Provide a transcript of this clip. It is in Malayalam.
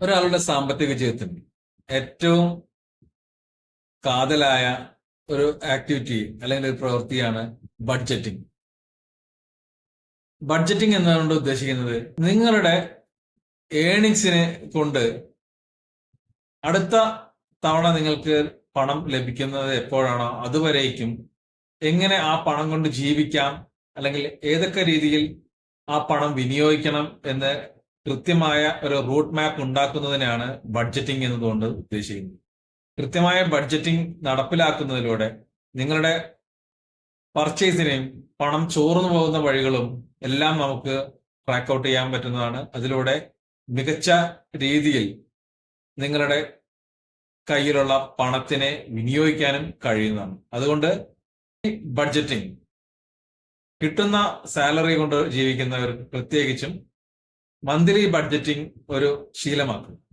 ഒരാളുടെ സാമ്പത്തിക ജീവിതത്തിൽ ഏറ്റവും കാതലായ ഒരു ആക്ടിവിറ്റി അല്ലെങ്കിൽ ഒരു പ്രവൃത്തിയാണ് ബഡ്ജറ്റിംഗ് ബഡ്ജറ്റിംഗ് എന്നതുകൊണ്ട് ഉദ്ദേശിക്കുന്നത് നിങ്ങളുടെ ഏണിങ്സിനെ കൊണ്ട് അടുത്ത തവണ നിങ്ങൾക്ക് പണം ലഭിക്കുന്നത് എപ്പോഴാണോ അതുവരേക്കും എങ്ങനെ ആ പണം കൊണ്ട് ജീവിക്കാം അല്ലെങ്കിൽ ഏതൊക്കെ രീതിയിൽ ആ പണം വിനിയോഗിക്കണം എന്ന് കൃത്യമായ ഒരു റൂട്ട് മാപ്പ് ഉണ്ടാക്കുന്നതിനാണ് ബഡ്ജറ്റിംഗ് എന്നതുകൊണ്ട് ഉദ്ദേശിക്കുന്നത്. കൃത്യമായ ബഡ്ജറ്റിംഗ് നടപ്പിലാക്കുന്നതിലൂടെ നിങ്ങളുടെ പർച്ചേസിനെയും പണം ചോർന്നു പോകുന്ന വഴികളും എല്ലാം നമുക്ക് ട്രാക്ക് ഔട്ട് ചെയ്യാൻ പറ്റുന്നതാണ്. അതിലൂടെ മികച്ച രീതിയിൽ നിങ്ങളുടെ കയ്യിലുള്ള പണത്തിനെ വിനിയോഗിക്കാനും കഴിയുന്നതാണ്. അതുകൊണ്ട് ബഡ്ജറ്റിംഗ് കിട്ടുന്ന സാലറി കൊണ്ട് ജീവിക്കുന്നവർ പ്രത്യേകിച്ചും മന്ത്ലി ബഡ്ജറ്റിംഗ് ഒരു ശീലമാക്കും.